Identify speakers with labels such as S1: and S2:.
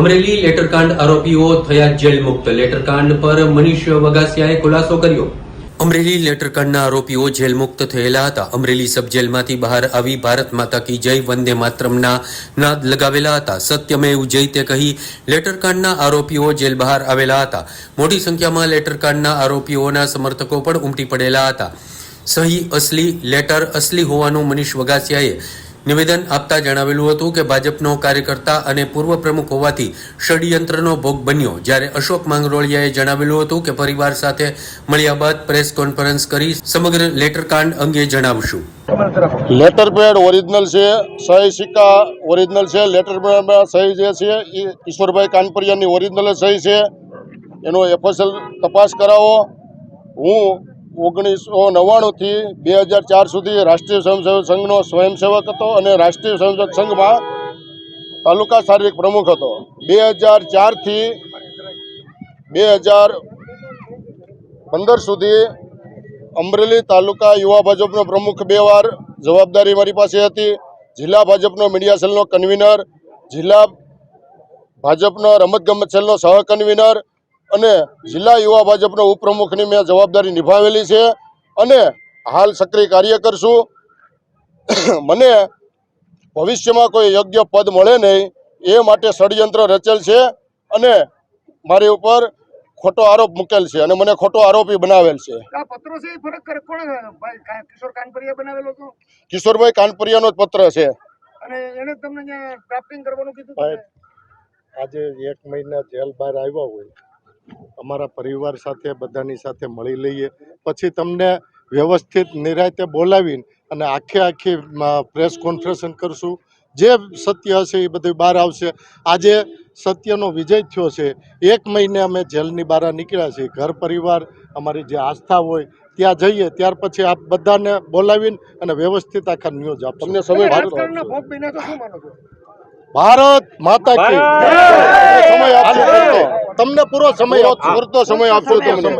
S1: અમરેલી લેટરકાંડ આરોપીઓ થયા જેલ મુક્ત લેટરકાંડ પર મનીષ વગાસિયાએ ખુલાસો કર્યો. અમરેલી લેટરકાંડના આરોપીઓ જેલ મુક્ત થયેલા હતા. અમરેલી સબ જેલમાંથી બહાર આવી ભારત માતા કી જય વંદે માતરમના નાદ લગાવેલા હતા. સત્યમેવ જયતે કહી લેટરકાંડના આરોપીઓ જેલ બહાર આવેલા હતા. મોટી સંખ્યામાં લેટરકાંડના આરોપીઓના સમર્થકો પણ ઉમટી પડેલા હતા. સહી અસલી, લેટર અસલી હોવાનું મનીષ વગાસિયાએ નિવેદન આપતા જણાવેલું હતું કે ભાજપનો કાર્યકર્તા અને પૂર્વ પ્રમુખ હોવાથી ષડયંત્રનો ભોગ બન્યો. જ્યારે અશોક માંગરોળિયાએ જણાવેલું હતું કે પરિવાર સાથે મળ્યા બાદ પ્રેસ કોન્ફરન્સ કરી સમગ્ર લેટરકાંડ અંગે જણાવશું.
S2: લેટર પેડ ઓરિજિનલ છે, સહી સિક્કા ઓરિજિનલ છે, લેટર પેડમાં સહી જે છે, એ ઈશ્વરભાઈ કાનપરિયાની ઓરિજિનલ સહી છે. એનો એફએસએલ તપાસ કરાવો. હું ઓગણીસો નવ્વાણુંથી બે હજાર ચાર સુધી રાષ્ટ્રીય સ્વયંસેવક સંઘનો સ્વયંસેવક હતો અને રાષ્ટ્રીય સ્વયંસેવક સંઘમાં તાલુકા શારીરિક પ્રમુખ હતો. બે હજાર ચારથી બે હજાર પંદર સુધી અમરેલી તાલુકા યુવા ભાજપનો પ્રમુખ બે વાર જવાબદારી મારી પાસે હતી. જિલ્લા ભાજપનો મીડિયા સેલનો કન્વીનર, જિલ્લા ભાજપનો રમતગમત સેલનો સહ કન્વીનર અને જિલ્લા યુવા ભાજપના ઉપપ્રમુખની મેં જવાબદારી નિભાવેલી છે અને હાલ સક્રિય કાર્યકર છું મને ભવિષ્યમાં કોઈ યોગ્ય પદ મળે નહીં એ માટે ષડયંત્ર રચેલ છે અને મારી ઉપર ખોટો આરોપ મૂકેલ છે અને મને ખોટો આરોપી બનાવેલ છે.
S3: કાનપરિયા
S2: કિશોરભાઈ કાનપરિયાનો જ પત્ર છે? આજે એક મહિના જેલ બહાર આવ્યા હોય. અમારા પરિવાર સાથે બધાની સાથે મળી લઈએ. પછી તમને વ્યવસ્થિત નિરાયતે બોલાવીને અને આખે આખી પ્રેસ કોન્ફરન્સ કરશું. જે સત્ય હશે એ બધું બહાર આવશે. આજે સત્યનો વિજય થયો છે. એક મહિને અમે જેલની બહાર નીકળ્યા છીએ. ઘર પરિવાર અમારી જે આસ્થા હોય ત્યાં જઈએ. ત્યાર પછી આપ બધાને બોલાવીને અને વ્યવસ્થિત આખા ન્યૂઝ આપ તમને
S3: તમે
S2: ભારત માતા કી. સમય આપશો તમને પૂરો સમય પૂરતો સમય આપશો તમને.